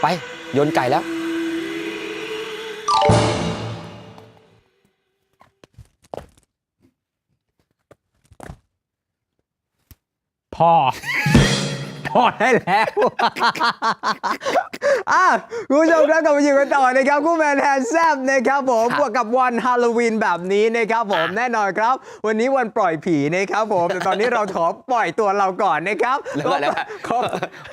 ไปโยนไก่แล้ว พอ พอได้แล้ว อะคุณผู้ชมครับกลับมาอยู่กันต่อนะครับคู่แมนแฮนด์แซมนะครับผมครับบวกกับวันฮาโลวีนแบบนี้นะครับผมอะแน่นอนครับ วันนี้วันปล่อยผีนะครับผมแต่ตอนนี้เราขอปล่อยตัวเราก่อนนะครับแล้วก็แล้วก็ ขอ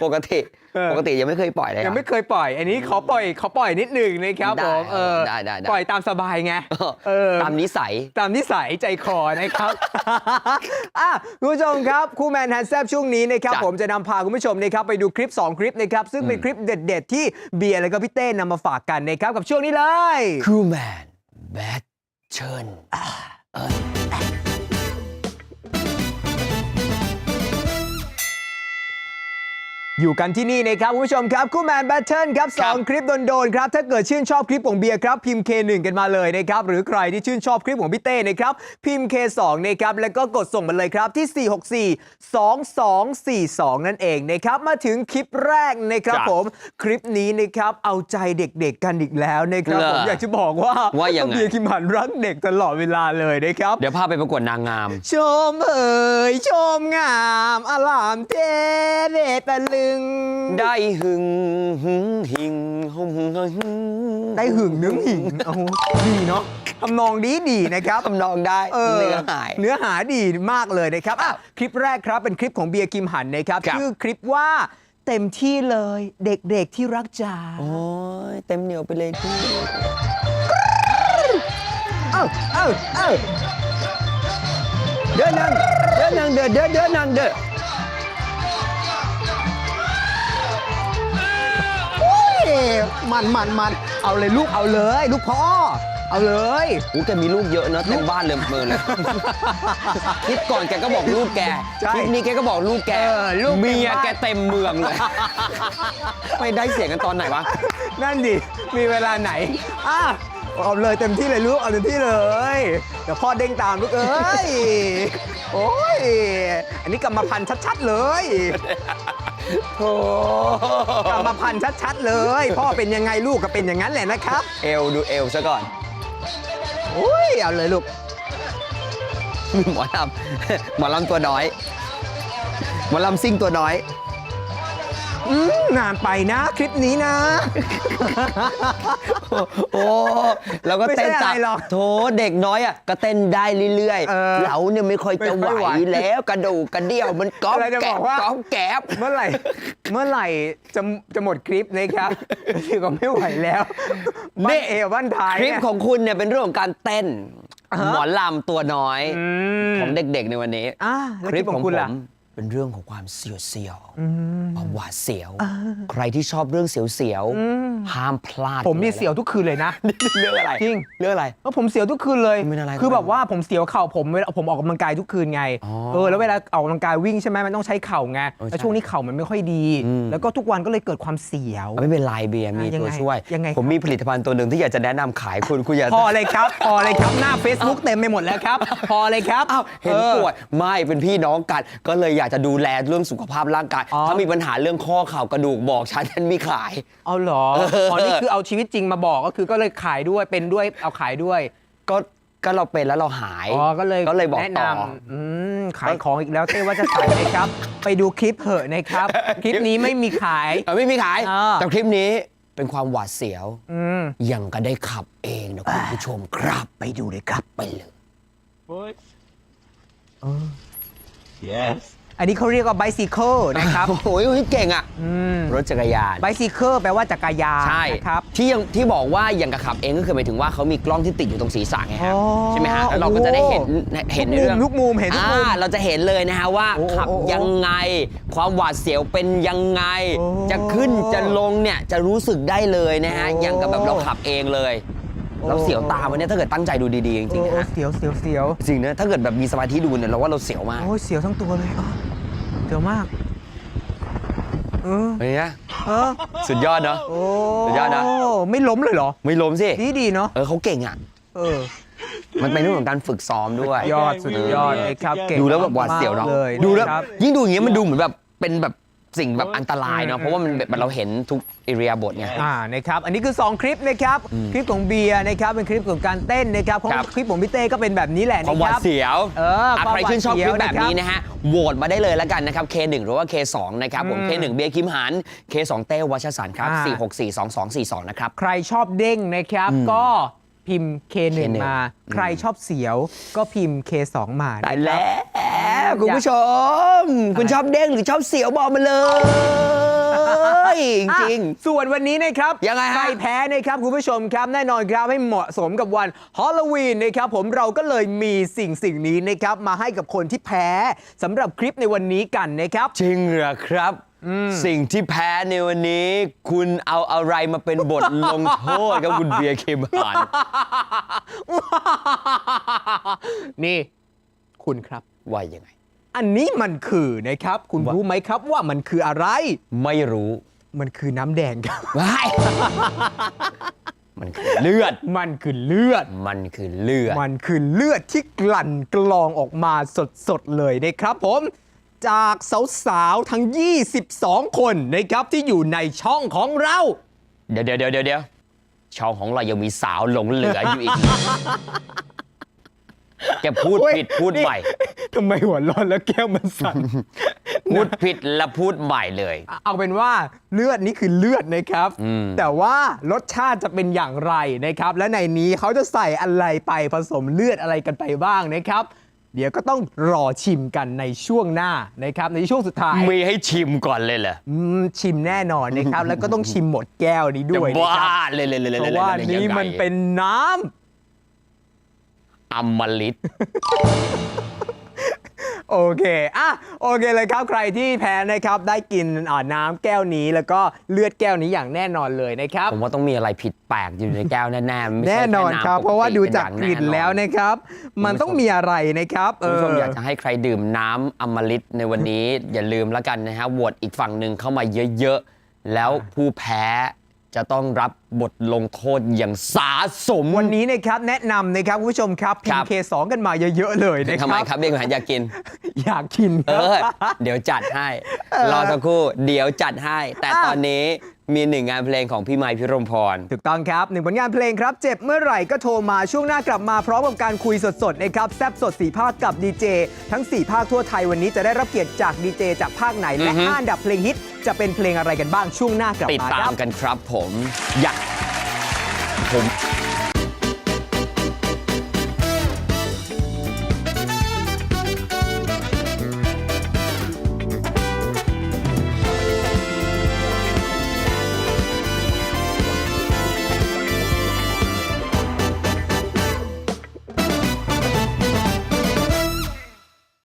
ปกติเออ ปกติยังไม่เคยปล่อยเลยยังไม่เคยปล่อย อันนี้ขอปล่อยขอปล่อยนิดหนึ่งนะครับได้ผมเออได้ได้ได้ ปล่อยตามสบายไงเออ ตามนิสัย ตามนิสัยใจคอนะครับ อะคุณผู้ชมครับ คู่แมนแฮนด์แซบช่วงนี้นะครับ จ้ะผมจะนำพาคุณผู้ชมนะครับไปดูคลิป 2 คลิปนะครับ ซึ่งเป็นคลิปเด็ด ๆ ที่เบียร์แล้วก็พี่เต้นำมาฝากกันนะครับ กับช่วงนี้เลยคูแม อยู่กันที่นี่นะครับคุณผู้ชมครับคู่แมนแบทเทิลครับสองครับคลิปโดนๆครับถ้าเกิดชื่นชอบคลิปของเบียร์ครับพิมพ์ K1 กันมาเลยนะครับหรือใครที่ชื่นชอบคลิปของพี่เต้นะครับพิมพ์ K2 นะครับแล้วก็กดส่งมาเลยครับที่ 464 2242 นั่นเองนะครับมาถึงคลิปแรกนะครับจ้ะผมคลิปนี้นะครับเอาใจเด็กๆกันอีกแล้วนะครับเหรอผมอยากจะบอกว่าว่ายังไงเบียร์คิมหันรักเด็กตลอดเวลาเลยนะครับเดี๋ยวพาไปประกวดนางงาม ชมเอ๋ยชมงามอลามเจเดตะลึง ได้หึงหึงหิงหึงหึงหึงได้หึงนึงหิงโอ้โหดีเนาะทำนองดีดีๆนะครับ ทำนองได้เออเนื้อหาย เนื้อหาดีมากเลยนะครับอะคลิปแรกครับเป็นคลิปของเบียร์คิมหันนะครับครับ ชื่อคลิปว่าเต็มที่เลยเด็กๆที่รักจ๋าโอ้ยเต็มเหนียวไปเลยพี่เอ้าเอ้าเอ้าเดินนางเดินนางเดินเดินเดินนางเดิน มันมันมันเอาเลยลูกเอาเลย ลูกพ่อ เอาเลยโอ้แกมีลูกเยอะเนอะเต็มบ้านเลยเมือเลยคลิปก่อนแกก็บอกลูกแกใช่คลิปนี้แกก็บอกลูกแกเออลูกเต็มเมียบ้าน แกเต็มเมืองเลยไม่ได้เสียงกันตอนไหนวะ นั่นดิ มีเวลาไหนอะเอาเลยเต็มที่เลยลูก เอาเต็มที่เลย เดี๋ยวพ่อเด้งตามลูกเอ้ย โอ้ย อันนี้กรรมพันธุ์ชัดๆเลย โอ้กรรมพันธุ์ชัด ๆ เลย พ่อเป็นยังไงลูกก็เป็นอย่างนั้นแหละนะครับ เอวดูเอวซะก่อนโอ้ยเอาเลยลูก หมอลำหมอลำตัวน้อย หมอลำซิ่งตัวน้อย อืมนานไปนะ คลิปนี้นะ โอ้แล้วก็เต้นไม่ใช่ตัอะไรหรอกโถเด็กน้อยอะก็เต้นได้เรื่อยเออเราเนี่ยไม่ค่อยจะไม่ไหวค่อยไหวแล้วกระดูกกระเดี่ยวมันก๊อบอะไรจะแกบอกว่า ก๊อบแกบ เมื่อไหร่ เมื่อไหร่จะจะหมดคลิปนะครับคือก็ไม่ไหวแล้วบ้านเอวบ้านท้ายคลิปเนี่ย ของคุณเนี่ยเป็นเรื่องของการเต้น อ่าฮะ หมอลำตัวน้อย อืมของเด็กๆในวันนี้ อ่าแล้วคลิปของคุณล่ะ ผม เป็นเรื่องของความเสียวๆความหวาดเสียว ใครที่ชอบเรื่องเสียวๆห้ามพลาดผมนี่ลเสียวทุกคืนเลยนะ เรื่องอะไรจริงเรื่องอะไรเออผมเสียวทุกคืนเลยเป็นอะไรคือทำไมแบบว่าผมเสียวเข่าผมเวลาผมออกกำลังกายทุกคืนไงอ๋อเออแล้วเวลาออกกำลังกายวิ่งใช่ไหมมันต้องใช้เข่าไงเออแล้วใช่ช่วงนี้เข่ามันไม่ค่อยดีอืมแล้วก็ทุกวันก็เลยเกิดความเสียวไม่เป็นไรเบียร์มีอะยังตัวไงช่วยยังไงผมครับมีผลิตภัณฑ์ตัวหนึ่งที่อยากจะแนะนำขายคุณคุณอยากพอเลยครับ พอเลยครับหน้า Facebook เต็มไปหมดแล้วครับ พอเลยครับอ้าวเห็นออปวดไม่เป็นพี่น้องกันก็เลยอยากจะดูแลเรื่องสุขภาพร่างกาย อ๋อ ถ้ามีปัญหาเรื่องข้อเข่ากระดูกบอกฉันฉันมีขาย เอาเหรออ๋อนี่คือเอาชีวิตจริงมาบอกก็คือก็เลยขายด้วยเป็นด้วยเอาขายด้วย ก็ก็เราเป็นแล้วเราหาย อ๋อ ก็เลยก็เลยบอกแนะต่นอำอืมขายของอีกแล้วเต้ว่าจะขายไหมครับ ไปดูคลิปเหอะนะครับ คลิปนี้ไม่มีขาย เออไม่มีขายอ่าแต่คลิปนี้เป็นความหวาดเสียว อืม ยังก็ได้ขับเองนะคุณผู้ชมครับไปดูเลยครับไปเลย What? Yes. อันนี้เขาเรียกว่า bicycle นะครับ โอ้โหเก่งอะ อืมรถจักรยาน bicycle แปลว่าจักรยานใช่นะครับ ที่ยังที่บอกว่าอย่างกับขับเองก็คือหมายถึงว่าเขามีกล้องที่ติดอยู่ตรงศีรษะไงฮะอ๋อใช่ไหมฮะแล้วเราก็จะได้เห็นเห็นในเรื่องทุกมุมเห็นทุกมุมอ่าเราจะเห็นเลยนะฮะว่าโอ้โอ้ขับโอ้ยังไง ความหวาดเสียวเป็นยังไง โอ้จะขึ้นจะลงเนี่ยจะรู้สึกได้เลยนะฮะโอ้ อย่างกับแบบเราขับเองเลยโอ้ เราเสียวตามวันนี้ถ้าเกิดตั้งใจดูดีๆจริงๆโอ้นะฮะเสียวเสียวเสียวจริงนะถ้าเกิดแบบมีสมาธิดูเนี่ยเราว่าเราเสียวมากโอ้ยเสียวทั้งตัวเลยอ๋อเสียวมากเออเฮ้ยนะเออสุดยอดเนาะโอ้สุดยอดนะไม่ล้มเลยเหรอ ไม่ล้มสิดีดีเนาะเออเขาเก่งอะเออมันเป็นเรื่องของการฝึกซ้อมด้วยยอดสุดยอดเลยครับเก่งดูแล้วแบบหวาดเสียวเนาะมกเลยดูแล้วนะครับยิ่งดูอย่างเงี้ยมันดูเหมือนแบบเป็นแบบ สิ่งแบบอันตรายเนาะเพราะว่ามันแบบเราเห็นทุกอิริยาบถไง อ่านะครับอันนี้คือ 2 คลิปนะครับคลิปของเบียร์นะครับเป็นคลิปของการเต้นนะครับของครับ คลิปของพี่เต้ก็เป็นแบบนี้แหละความนะหควารัดบเสียวเอออะความใครชื่นชอบคลิปแบบนี้หวาดเสียวนะฮะ โหวตมาได้เลยแล้วกันนะครับ K1 หรือว่า K2 นะครับ ผม K1 เบียร์คิมหัน K2 เต้วัชสันต์ครับ อ่า 4642242 นะครับ ใครชอบเด้งนะครับก็พิมพ์ K1 K1 มา ใครชอบเสียวก็พิมพ์ K2 มาตายนะครับแล้ว คุณผู้ชม คุณชอบเด้งหรือชอบเสียวบอกมาเลย จริงอะส่วนวันนี้นะครับยังไงฮะ ใครแพ้นะครับคุณผู้ชมครับแน่นอนครับให้เหมาะสมกับวันฮอลลวีนนะครับผมเราก็เลยมีสิ่งสิ่งนี้นะครับมาให้กับคนที่แพ้สำหรับคลิปในวันนี้กันนะครับ จริงเหรอครับ สิ่งที่แพ้ในวันนี้ คุณเอาอะไรมาเป็นบท ลงโทษครับคุณเบียร์คิมหันนี่ คุณครับ ว่ายังไง อันนี้มันคือนะครับ คุณว่ารู้ไหมครับว่ามันคืออะไร ไม่รู้ มันคือน้ำแดงครับ ว้ายมันคือเลือด มันคือเลือด มันคือเลือด มันคือเลือดที่กลั่นกรองออกมาสดๆเลยนะครับผม จากสาวๆทั้ง 22 คนนะครับที่อยู่ในช่องของเรา เดี๋ยวเดี๋ยวเดี๋ยวเดี๋ยวช่องของเรายังมีสาวหลงเหลืออยู่อีก แกพูดโอ้ยผิดพูดใหม่ทำไมหัวร้อนแล้วแก้วมันสั่นพูดผิดและพูดใหม่เลย เอาเป็นว่าเลือดนี่คือเลือดนะครับอืมแต่ว่ารสชาติจะเป็นอย่างไรนะครับ และในนี้เขาจะใส่อะไรไปผสมเลือดอะไรกันไปบ้างนะครับ เดี๋ยวก็ต้องรอชิมกันในช่วงหน้านะครับ ในช่วงสุดท้ายมีให้ชิมก่อนเลยเหรออืมชิมแน่นอนนะครับ แล้วก็ต้องชิมหมดแก้วนี้จะด้วยนะบ้าครับเลยเลยเลยเลยเพราะว่านี้มันเป็นน้ำ อมฤตโอเคอะโอเคเลยครับ ใครที่แพ้นะครับ ได้กินอ่าน้ำแก้วนี้แล้วก็เลือดแก้วนี้อย่างแน่นอนเลยนะครับ ผมว่าต้องมีอะไรผิดแปลกอยู่ในแก้วแน่ๆไม่ใช่แน่นอนแำครับปเพราะว่าดูจากเป็นกอย่งลิ่นน่นอนแล้วนะครับ มันต้องมีอะไรนะครับคุณผู้ชมเอออยากจะให้ใครดื่มน้ำอมฤตในวันนี้ อย่าลืมแล้วกันนะฮะโหวตอีกฝั่งหนึ่งเข้ามาเยอะๆ แล้วผู้แพ้ จะต้องรับบทลงโทษอย่างสาสม วันนี้นะครับแนะนำนะครับคุณผู้ชมครับพิครัมบเคสองกันมาเยอะ ๆ เลยนะคทำไมรับครับเด็กแหวนอยากกิน อยากกินคเอรับอเดี๋ยวจัดให้ รอสักครู่ เดี๋ยวจัดให้ แต่อะตอนนี้ มีหนึ่งงานเพลงของพี่ไมค์พิรมพร ถูกต้องครับหนึ่งผลงานเพลงครับ เจ็บเมื่อไหร่ก็โทรมาช่วงหน้ากลับมาพร้อมกับการคุยสดๆนะครับแซบสด 4 ภาคกับดีเจทั้ง 4 ภาคทั่วไทยวันนี้จะได้รับเกียรติจากดีเจจากภาคไหน และอือฮึ ห้าอันดับเพลงฮิตจะเป็นเพลงอะไรกันบ้างช่วงหน้ากลับติดมาตาครัมบ กันครับผม อยากผม